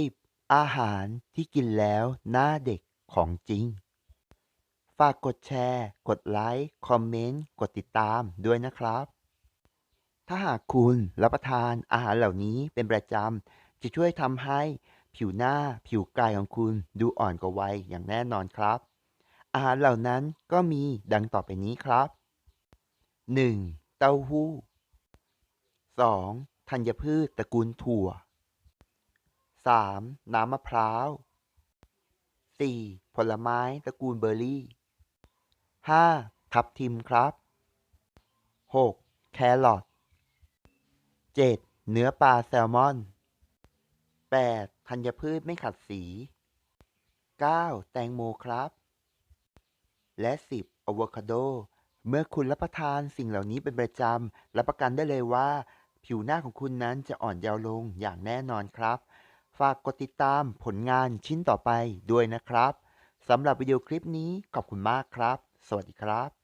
10อาหารที่กินแล้วหน้าเด็กของจริง ฝากกดแชร์ กดไลค์ คอมเมนต์ กดติดตามด้วยนะครับ ถ้าหากคุณรับประทานอาหารเหล่านี้เป็นประจำ จะช่วยทำให้ผิวหน้าผิวกายของคุณดูอ่อนกว่าวัยอย่างแน่นอนครับ อาหารเหล่านั้นก็มีดังต่อไปนี้ครับ 1. เต้าหู้ 2. ธัญพืชตระกูลถั่ว 3. น้ำมะพร้าว 4. ผลไม้ตระกูลเบอร์รี่ 5. ทับทิมครับ 6. แครอท 7. เนื้อปลาแซลมอน 8. ธัญพืชไม่ขัดสี 9. แตงโมครับ และ 10. อะโวคาโด เมื่อคุณรับประทานสิ่งเหล่านี้เป็นประจำ รับประกันได้เลยว่า ผิวหน้าของคุณนั้นจะอ่อนเยาว์ลงอย่างแน่นอนครับ ฝากกดติดตามผลงานชิ้นต่อไปด้วยนะครับ สำหรับวิดีโอคลิปนี้ขอบคุณมากครับ สวัสดีครับ